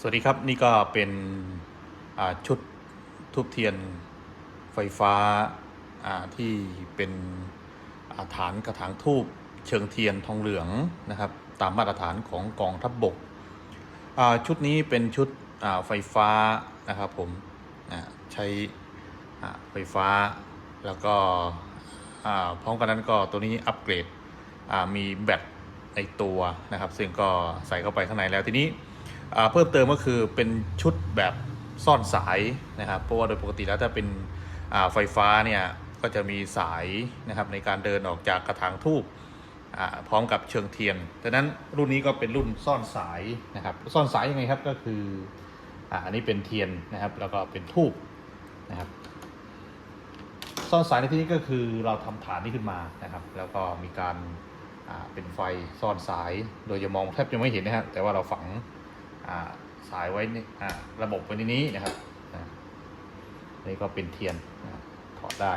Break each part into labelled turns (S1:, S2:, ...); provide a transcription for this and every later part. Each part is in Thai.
S1: สวัสดีครับนี่ก็เป็นชุดทุบเทียนไฟฟ้าที่เป็นาฐานกระถางทูบเชิงเทียนทองเหลืองนะครับ ตามมาตรฐานของกองทัพบบกชุดนี้เป็นชุดไฟฟ้านะครับผมใช้ไฟฟ้าแล้วก็พร้อมกันนั้นก็ตัวนี้อัปเกรดมีแบตในตัวนะครับ ซึ่งก็ใส่เข้าไปข้างในแล้วทีนี้ เพิ่มเติมก็คือเป็นชุดแบบซ่อนสายนะครับ เพราะว่าโดยปกติแล้วถ้าเป็นไฟฟ้าเนี่ยก็จะมีสายนะครับในการเดินออกจากกระถางทูบพร้อมกับเชิงเทียนดังนั้นรุ่นนี้ก็เป็นรุ่นซ่อนสายนะครับ ซ่อนสายยังไงครับก็คืออันนี้เป็นเทียนนะครับ แล้วก็เป็นทูบนะครับซ่อนสายในที่นี้ก็คือเราทำฐานนี้ขึ้นมานะครับ แล้วก็มีการเป็นไฟซ่อนสาย โดยจะมองแทบจะไม่เห็นนะครับแต่ว่าเราฝัง สายไว้นี่อ่าระบบไว้ในนี้นะครับนี่ก็เป็นเทียนถอดได้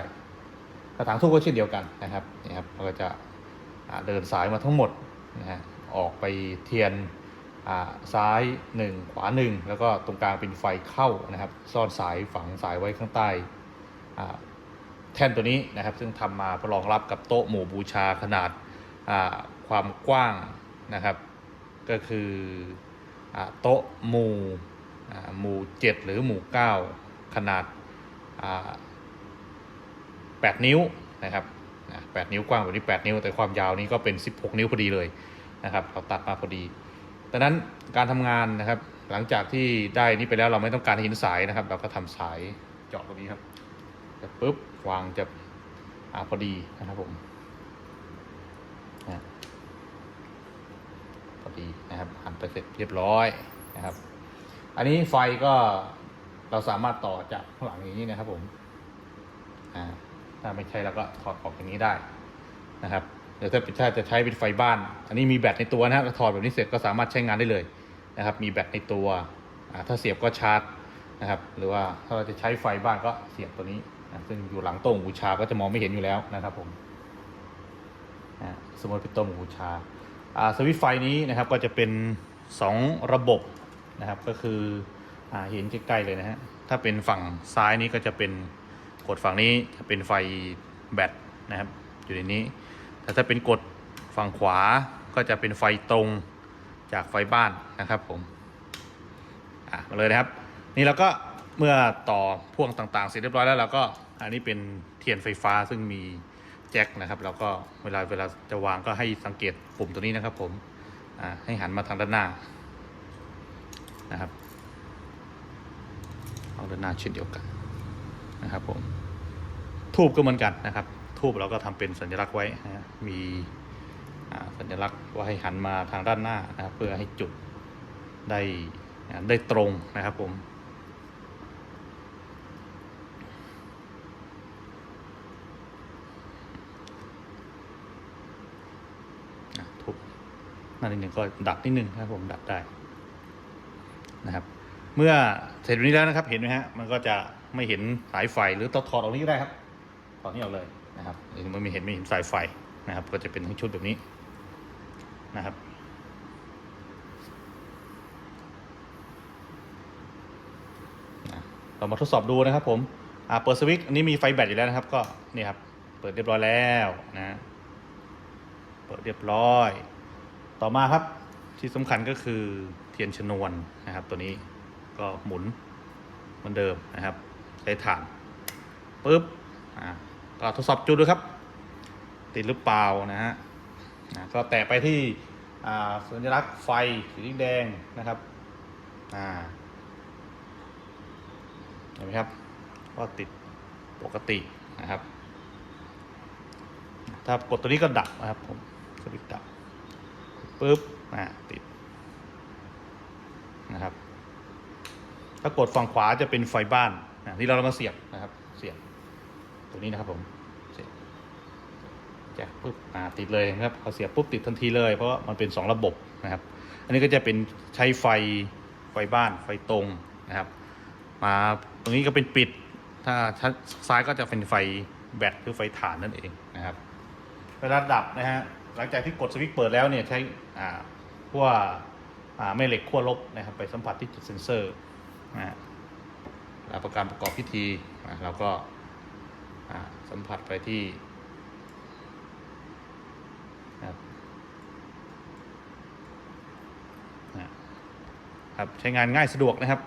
S1: กระถางทูบก็เช่นเดียวกันนะครับนี่ครับมันก็จะเดินสายมาทั้งหมดนะฮะออกไปเทียนซ้ายหนึ่งขวาหนึ่งแล้วก็ตรงกลางเป็นไฟเข้านะครับ ซ่อนสายฝังสายไว้ข้างใต้แท่นตัวนี้นะครับ ซึ่งทำมาเพื่อรองรับกับโต๊ะหมู่บูชาขนาดความกว้างนะครับ ก็คือ โต๊ะหมู่หมู่เจ็ดหรือหมู่เก้าขนาดอ่าแปดนิ้วนะครับอ่าแปดนิ้วกว้างแบบนี้แปดนิ้ว แต่ความยาวนี้ก็เป็น 16 นิ้วพอดีเลยนะครับ เราตัดมาพอดีดังนั้นการทำงานนะครับ หลังจากที่ได้นี่ไปแล้วเราไม่ต้องการหินสายนะครับ เราก็ทำสายเจาะตรงนี้ครับจะปุ๊บวางจะอ่าพอดีนะครับผม นะครับหันไปเสร็จเรียบร้อยนะครับ อันนี้ไฟก็เราสามารถต่อจากข้างหลังอย่างนี้นะครับ ผมอ่าถ้าไม่ใช่เราก็ถอดออกอย่างนี้ได้นะครับเดี๋ยวถ้าเป็นถ้าจะใช้เป็นไฟบ้าน อันนี้มีแบตในตัวนะครับถอดแบบนี้เสร็จก็สามารถใช้งานได้เลยนะครับ มีแบตในตัวอ่าถ้าเสียบก็ชาร์จนะครับ หรือว่าถ้าเราจะใช้ไฟบ้านก็เสียบตัวนี้นะซึ่งอยู่หลังโต๊ะบูชาก็จะมองไม่เห็นอยู่แล้วนะครับ ผมสมมติเป็นโต๊ะบูชา สวิตไฟนี้นะครับก็จะเป็น 2 ระบบนะครับก็คืออเห็นใกล้ๆเลยนะฮะถ้าเป็นฝั่งซ้ายนี้ก็จะเป็นกดฝั่งนี้จะเป็นไฟแบตนะครับอยู่ในนี้ แต่ถ้าเป็นกดฝั่งขวาก็จะเป็นไฟตรงจากไฟบ้านนะครับผมอะมาเลยนะครับ นี่เราก็เมื่อต่อพ่วงต่างๆ เสร็จเรียบร้อยแล้วเราก็อันนี้เป็นเทียนไฟฟ้าซึ่งมี แจ็คนะครับแล้วก็เวลาเวลาจะวางก็ให้สังเกตปุ่มตัวนี้นะครับ ผมให้หันมาทางด้านหน้านะครับเอาด้านหน้าเช่นเดียวกันนะครับผมทูบก็เหมือนกันนะครับ ทูบเราก็ทำเป็นสัญลักษณ์ไว้นะมีสัญลักษณ์ว่าให้หันมาทางด้านหน้านะครับเพื่อให้จุดได้ได้ตรงนะครับผม อะทุบ หน้านิดหนึ่งก็ดัดนิดหนึ่งครับผมดัดได้นะครับ เมื่อเสร็จแบบนี้แล้วนะครับ เห็นไหมฮะมันก็จะไม่เห็นสายไฟหรือต้องถอดออกนี้ก็ได้ครับถอดนี้ออกเลยนะครับหรือมันไม่เห็นไม่เห็นสายไฟนะครับ ก็จะเป็นทั้งชุดแบบนี้นะครับเรามาทดสอบดูนะครับผมอ่าเปิดสวิตช์อันนี้มีไฟแบตอยู่แล้วนะครับ ก็นี่ครับ เปิดเรียบร้อยแล้วนะ เปิดเรียบร้อย ต่อมาครับที่สำคัญก็คือเทียนชนวนนะครับ ตัวนี้ก็หมุนเหมือนเดิมนะครับใช้ถ่านปุ๊บอะก็ทดสอบจุดดูครับ ติดหรือเปล่านะฮะอะก็แตะไปที่อ่าสัญลักษณ์ไฟสีแดงนะครับอ่าเห็นไหมครับก็ติดปกตินะครับ ถ้ากดตัวนี้ก็ดับนะครับผมสวิตดับ ปุ๊บอ่าติดนะครับ ถ้ากดฝั่งขวาจะเป็นไฟบ้านอะที่เราเรามาเสียบนะครับ เสียบตัวนี้นะครับผมเสียบแจ็คปุ๊บอ่าติดเลยนะครับพอเสียบปุ๊บติดทันทีเลย เพราะว่ามันเป็นสองระบบนะครับ อันนี้ก็จะเป็นใช้ไฟไฟบ้านไฟตรงนะครับ มาตรงนี้ก็เป็นปิด ถ้าชั้นซ้ายก็จะเป็นไฟแบตคือไฟถ่านนั่นเองนะครับเวลาดับนะฮะ หลังจากที่กดสวิตช์เปิดแล้วเนี่ยใช้อ่าพวาแม่เหล็กขั้วลบนะครับ ไปสัมผัสที่จุดเซ็นเซอร์นะฮะแล้วประการประกอบพิธีอะเราก็สัมผัสไปที่นะครับนะครับใช้งานง่ายสะดวกนะครับ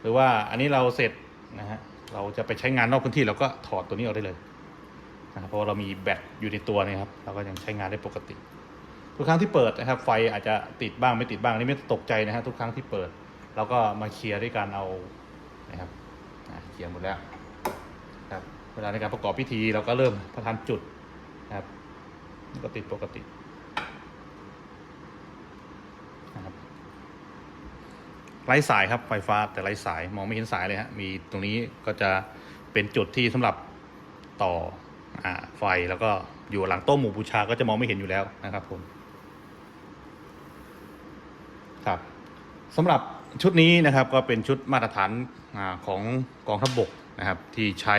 S1: หรือว่าอันนี้เราเสร็จนะฮะเราจะไปใช้งานนอกพื้นที่เราก็ถอดตัวนี้ออกได้เลย นะครับเพราะว่าเรามีแบตอยู่ในตัวนะครับ เราก็ยังใช้งานได้ปกติ ทุกครั้งที่เปิดนะครับ ไฟอาจจะติดบ้างไม่ติดบ้างนี่ไม่ตกใจนะฮะทุกครั้งที่เปิดเราก็มาเคลียร์ด้วยการเอานะครับอะเคลียร์หมดแล้วครับเวลาในการประกอบพิธีเราก็เริ่มประทานจุดนะครับก็ติดปกตินะครับไร้สายครับไฟฟ้าแต่ไร้สายมองไม่เห็นสายเลยฮะมีตรงนี้ก็จะเป็นจุดที่สำหรับต่อ ไฟแล้วก็อยู่หลังโต๊ะหมู่บูชาก็จะมองไม่เห็นอยู่แล้วนะครับผมครับสำหรับชุดนี้นะครับก็เป็นชุดมาตรฐานอของกองทัพบกนะครับ ที่ใช้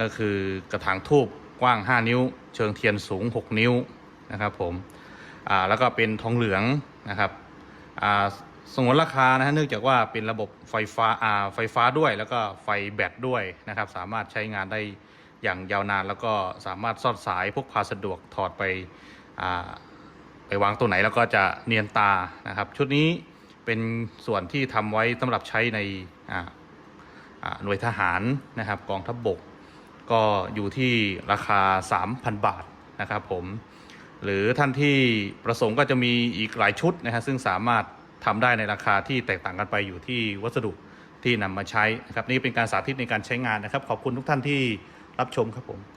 S1: ก็คือกระถางทูบกว้าง 5 นิ้ว เชิงเทียนสูง 6 นิ้วนะครับผมแล้วก็เป็นทองเหลืองนะครับสงวนราคานะฮะเนื่องจากว่าเป็นระบบไฟฟ้าไฟฟ้าด้วยแล้วก็ไฟแบตด้วยนะครับ สามารถใช้งานได้ อย่างยาวนานแล้วก็สามารถซอนสายพกพาสะดวกถอดไปไปวางตัวไหนแล้วก็จะเนียนตานะครับ ชุดนี้เป็นส่วนที่ทำไว้สำหรับใช้ในหน่วยทหารนะครับกองทัพบบก ก็อยู่ที่ราคา 3,000 บาทนะครับผมหรือท่านที่ประสงค์ก็จะมีอีกหลายชุดนะฮะซึ่งสามารถทำได้ในราคาที่แตกต่างกันไปอยู่ที่วัสดุที่นำมาใช้นะครับนี่เป็นการสาธิตในการใช้งานนะครับ ขอบคุณทุกท่านที่ รับชมครับผม